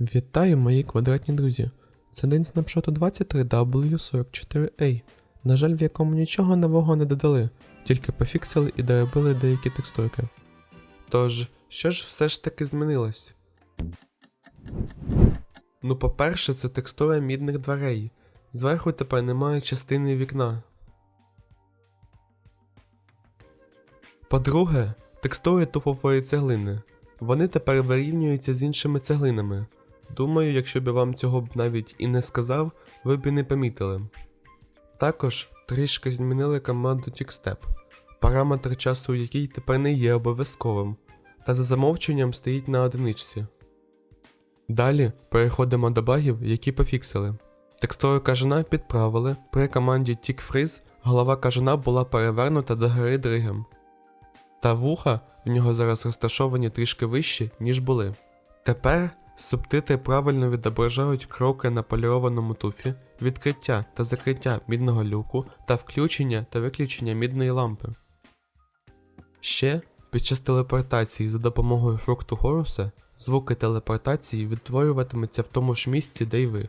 Вітаю, мої квадратні друзі. Це день снапшоту 23W44A, на жаль, в якому нічого нового не додали, тільки пофіксили і доробили деякі текстурки. Тож, що ж все ж таки змінилось? Ну, по-перше, це текстура мідних дверей. Зверху тепер немає частини вікна. По-друге, текстури туфової цеглини. Вони тепер вирівнюються з іншими цеглинами. Думаю, якщо б я вам цього б навіть і не сказав, ви б і не помітили. Також трішки змінили команду TickStep, параметр часу який тепер не є обов'язковим, та за замовченням стоїть на одиничці. Далі переходимо до багів, які пофіксили. Текстуру кажана підправили, при команді TickFreeze голова кажана була перевернута до гори дригом. Та вуха в нього зараз розташовані трішки вищі, ніж були. Тепер субтитри правильно відображають кроки на полірованому туфі, відкриття та закриття мідного люку та включення та виключення мідної лампи. Ще під час телепортації за допомогою фрукту Хоруса звуки телепортації відтворюватимуться в тому ж місці, де й ви.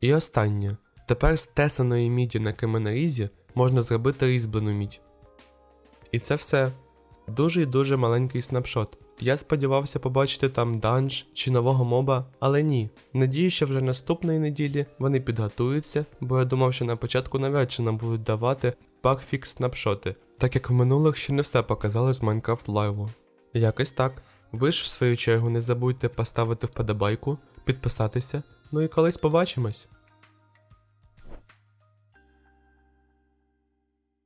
І останнє. Тепер з тесаної міді на каменорізі можна зробити різьблену мідь. І це все. Дуже і дуже маленький снапшот. Я сподівався побачити там данж чи нового моба, але ні. Надію, що вже наступної неділі вони підготуються, бо я думав, що на початку навряд чи нам будуть давати багфікс снапшоти, так як в минулих ще не все показали з Minecraft Live. Якось так. Ви ж в свою чергу не забудьте поставити вподобайку, підписатися, ну і колись побачимось.